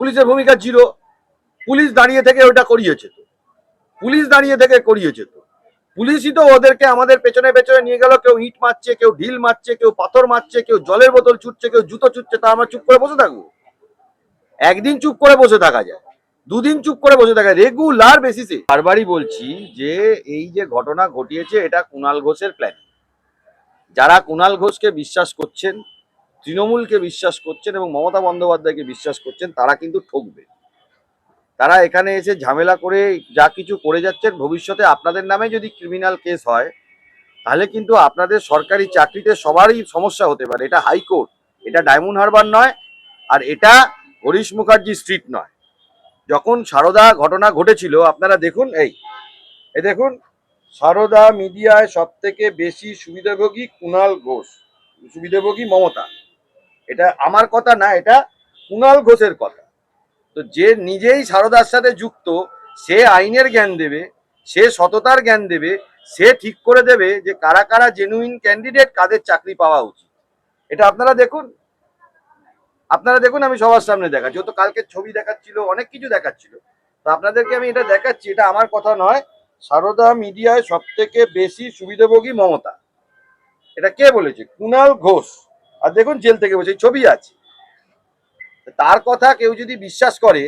পুলিশের ভূমিকা zero police দাঁড়িয়ে থেকে ওটা করিয়েছে তো। পুলিশ দাঁড়িয়ে থেকে করিয়েছে তো। পুলিশই তো ওদেরকে আমাদের পেছনে পেছনে নিয়ে গেল, কেউ ইট মারছে, কেউ ঢিল মারছে, কেউ পাথর মারছে, কেউ জলের বোতল ছুটছে, কেউ জুতো ছুটছে, তা আমরা চুপ করে বসে থাকব। একদিন চুপ করে বসে থাকা যায়, দুদিন চুপ করে বসে থাকা রেগুলার বেসিসে বারবারই বলছি যে, এই যে ঘটনা ঘটিয়েছে, এটা কুণাল ঘোষের প্ল্যান যারা কুণাল ঘোষকে বিশ্বাস করছেন তৃণমূলকে বিশ্বাস করছেন এবং মমতা বন্দ্যোপাধ্যায়কে বিশ্বাস করছেন, তারা কিন্তু ঠকবে। তারা এখানে এসে ঝামেলা করে যা কিছু করে যাচ্ছেন, ভবিষ্যতে আপনাদের নামে যদি ক্রিমিনাল কেস হয়, তাহলে কিন্তু আপনাদের সরকারি চাকরিতে সবারই সমস্যা হতে পারে। এটা হাইকোর্ট, এটা ডায়মন্ড হারবার নয়, আর এটা হরিশ মুখার্জি স্ট্রিট নয়। যখন সারদা ঘটনা ঘটেছিল, আপনারা দেখুন, এই এ দেখুন, সারদা মিডিয়ায় সব থেকে বেশি সুবিধাভোগী কুণাল ঘোষ, সুবিধাভোগী মমতা। এটা আমার কথা না, এটা কুণাল ঘোষের কথা। তো যে নিজেই সারদার সাথে যুক্ত, সে আইনের জ্ঞান দেবে, সে সততার জ্ঞান দেবে, সে ঠিক করে দেবে যে কারা কারা জেনুইন ক্যান্ডিডেট কাদের চাকরি পাওয়া উচিত। এটা আপনারা দেখুন। আপনারা দেখুন, আমি সবার সামনে দেখাচ্ছি। তো কালকে ছবি দেখাচ্ছিল, অনেক কিছু দেখাচ্ছিল। তো আপনাদেরকে আমি এটা দেখাচ্ছি, এটা আমার কথা নয়। সারদা মিডিয়ায় সব থেকে বেশি সুবিধাভোগী মমতা। এটা কে বলেছে? কুণাল ঘোষ। আর দেখুন জেল থেকে বসে ছবি আছে। তার কথা কেউ যদি বিশ্বাস করে,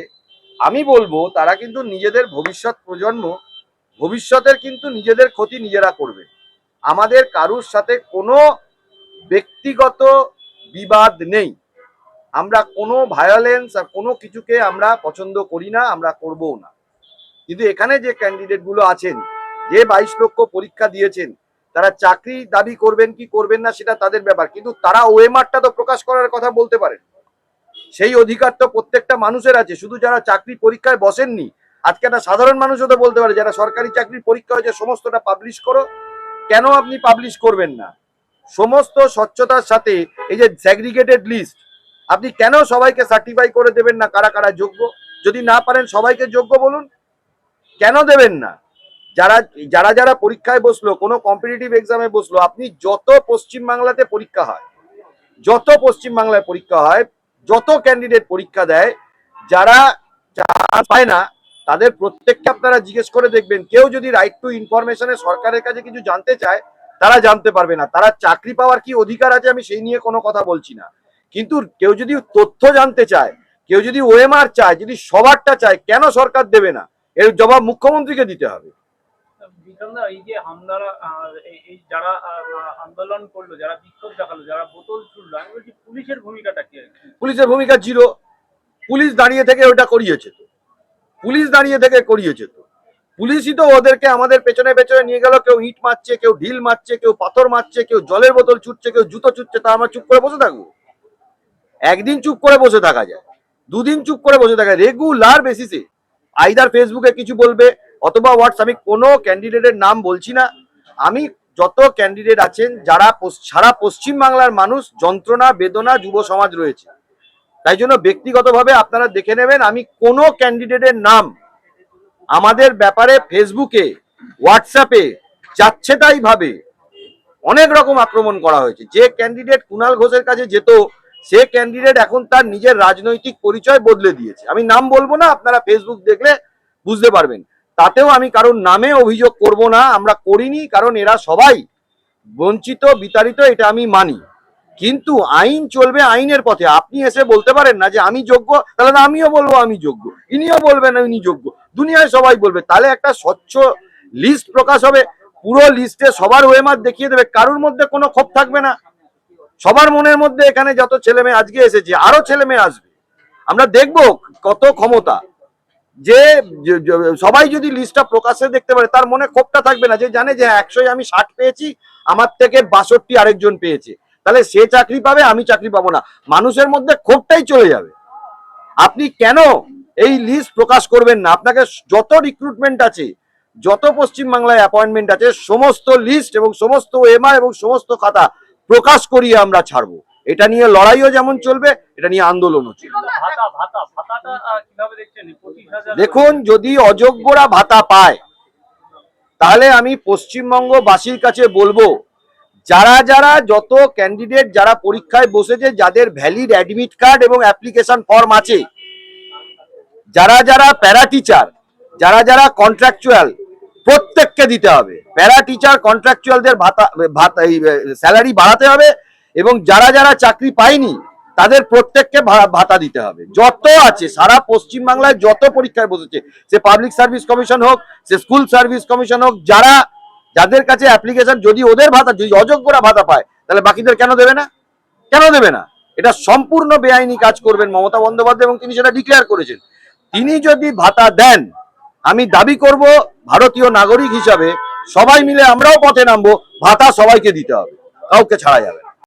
আমি বলব তারা কিন্তু নিজেদের ভবিষ্যৎ প্রজন্ম, ভবিষ্যতের কিন্তু নিজেদের ক্ষতি নিজেরা করবে। আমাদের কারুর সাথে কোনো ব্যক্তিগত বিবাদ নেই। আমরা কোনো ভায়োলেন্স আর কোনো কিছুকে আমরা পছন্দ করি না, আমরা করবও না। কিন্তু এখানে যে ক্যান্ডিডেটগুলো আছেন, যে বাইশ লক্ষ পরীক্ষা দিয়েছেন তারা চাকরি দাবি করবেন কি করবেন না সেটা তাদের ব্যাপার। কিন্তু তারা ওএমআরটা তো প্রকাশ করার কথা বলতে পারেন। সেই অধিকার তো প্রত্যেকটা মানুষের আছে। শুধু যারা চাকরি পরীক্ষায় বসেননি, আজকে একটা সাধারণ মানুষও তো বলতে পারে, যারা সরকারি চাকরির পরীক্ষা হয়েছে, সমস্তটা পাবলিশ করো। কেন আপনি পাবলিশ করবেন না? সমস্ত স্বচ্ছতার সাথে এই যে স্যাগ্রিগেটেড লিস্ট আপনি কেন সবাইকে সার্টিফাই করে দেবেন না? কারা কারা যোগ্য? যদি না পারেন সবাইকে যোগ্য বলুন। কেন দেবেন না? যারা যারা যারা পরীক্ষায় বসল, কোনো কম্পিটিটিভ এক্সামে বসল, আপনি যত পশ্চিম বাংলাতে পরীক্ষা হয়, যত পশ্চিম বাংলায় পরীক্ষা হয়, যত ক্যান্ডিডেট পরীক্ষা দেয়, যারা পায় না, তাদের প্রত্যেককে আপনারা জিজ্ঞেস করে দেখবেন। কেউ যদি রাইট টু ইনফরমেশনে সরকারের কাছে কিছু জানতে চায়, তারা জানতে পারবে না। তারা চাকরি পাওয়ার কি অধিকার আছে আমি সেই নিয়ে কোনো কথা বলছি না। কিন্তু কেউ যদি তথ্য জানতে চায়, কেউ যদি ওএমআর চায়, যদি সবারটা চায়, কেন সরকার দেবে না? এর জবাব মুখ্যমন্ত্রীকে দিতে হবে। বিক্রমদা এই যে হামলারা এই- যারা আন্দোলন করল, যারা বিক্ষোভ দেখাল, যারা বোতল ছুড়লো, আমি বলছি, পুলিশের ভূমিকাটা কি? পুলিশের ভূমিকা জিরো। পুলিশ দাঁড়িয়ে থেকে ওটা করিয়েছে তো। পুলিশ দাঁড়িয়ে থেকে করিয়েছে তো। পুলিশই তো ওদেরকে আমাদের পেছনে পেছনে নিয়ে গেল, কেউ ইট মারছে, কেউ ঢিল মারছে, কেউ পাথর মারছে, কেউ জলের বোতল ছুটছে, কেউ জুতো ছুটছে, তা আমরা চুপ করে বসে থাকব। একদিন চুপ করে বসে থাকা যায়। দুদিন চুপ করে বসে থাকা রেগুলার বেসিসে আইদার ফেসবুকে কিছু বলবে অথবা হোয়াটস আমি কোনো ক্যান্ডিডেটের নাম বলছি না। আমি যত ক্যান্ডিডেট আছেন, যারা সারা পশ্চিম বাংলার মানুষ, যন্ত্রণা, বেদনা, যুব সমাজ রয়েছে। তাই জন্য ব্যক্তিগতভাবে আপনারা দেখে নেবেন, আমি কোনো ক্যান্ডিডেটের নাম আমাদের ব্যাপারে ফেসবুকে হোয়াটসঅ্যাপে যাচ্ছে তাই ভাবে অনেক রকম আক্রমণ করা হয়েছে। যে ক্যান্ডিডেট কুণাল ঘোষের কাছে যেত, সে ক্যান্ডিডেট এখন তার নিজের রাজনৈতিক পরিচয় বদলে দিয়েছে। আমি নাম বলব না, আপনারা ফেসবুক দেখলে বুঝতে পারবেন। তাতেও আমি কারোর নামে অভিযোগ করব না, আমরা করিনি, কারণ এরা সবাই বঞ্চিত, বিতাড়িত, এটা আমি মানি। কিন্তু আইন চলবে আইনের পথে। আপনি এসে বলতে পারেন না যে আমি যোগ্য, তাহলে আমিও বলব আমি যোগ্য। ইনিও বলবেন ইনি যোগ্য। দুনিয়ায় সবাই বলবে। তাহলে একটা স্বচ্ছ লিস্ট প্রকাশ হবে। পুরো লিস্টে সবার ওয়েমার দেখিয়ে দেবে। কারোর মধ্যে কোনো ক্ষোভ থাকবে না। সবার মনের মধ্যে এখানে যত ছেলে মেয়ে আজকে এসেছে, আরও ছেলে মেয়ে আসবে। আমরা দেখব কত ক্ষমতা। যে সবাই যদি লিস্টটা প্রকাশ্যে দেখতে পারে, তার মনে ক্ষোভটা থাকবে না যে জানে যে একশোই আমি ষাট পেয়েছি, আমার থেকে বাষট্টি আরেকজন পেয়েছে। তাহলে সে চাকরি পাবে, আমি চাকরি পাবো না। মানুষের মধ্যে ক্ষোভটাই চলে যাবে। আপনি কেন এই লিস্ট প্রকাশ করবেন না? আপনাকে যত রিক্রুটমেন্ট আছে, যত পশ্চিম বাংলায় অ্যাপয়েন্টমেন্ট আছে, সমস্ত লিস্ট এবং সমস্ত এমআর এবং সমস্ত খাতা প্রকাশ করিয়ে আমরা ছাড়বো। এটা নিয়ে লড়াইও যেমন চলবে, এটা নিয়ে আন্দোলনও চলবে। দেখুন, যদি অযোগ্যরা ভাতা পায়, তাহলে আমি পশ্চিমবঙ্গবাসীর কাছে বলব, যারা যারা যত ক্যান্ডিডেট যারা পরীক্ষায় বসেছে, যাদের ভ্যালিড অ্যাডমিট কার্ড এবং অ্যাপ্লিকেশন ফর্ম আছে, যারা যারা প্যারা টিচার যারা যারা কন্ট্রাকচুয়াল প্রত্যেককে দিতে হবে। প্যারা টিচার কন্ট্রাকচুয়ালদের ভাতা ভাতা স্যালারি বাড়াতে হবে এবং যারা যারা চাকরি পায়নি তাদের প্রত্যেককে ভাতা দিতে হবে। যত আছে, সারা পশ্চিম বাংলায় যত পরীক্ষায় বসেছে, সে পাবলিক সার্ভিস কমিশন হোক, সে স্কুল সার্ভিস কমিশন হোক, যারা, যাদের কাছে অ্যাপ্লিকেশন যদি ওদের ভাতা, যদি অযোগ্যরা ভাতা পায়, তাহলে বাকিদের কেন দেবে না? কেন দেবে না? এটা সম্পূর্ণ বেআইনি কাজ করবেন মমতা বন্দ্যোপাধ্যায় এবং তিনি সেটা ডিক্লেয়ার করেছেন। তিনি যদি ভাতা দেন, আমি দাবি করব ভারতীয় নাগরিক হিসাবে সবাই মিলে আমরাও পথে নামবো, ভাতা সবাইকে দিতে হবে। কাউকে ছাড়া যাবে।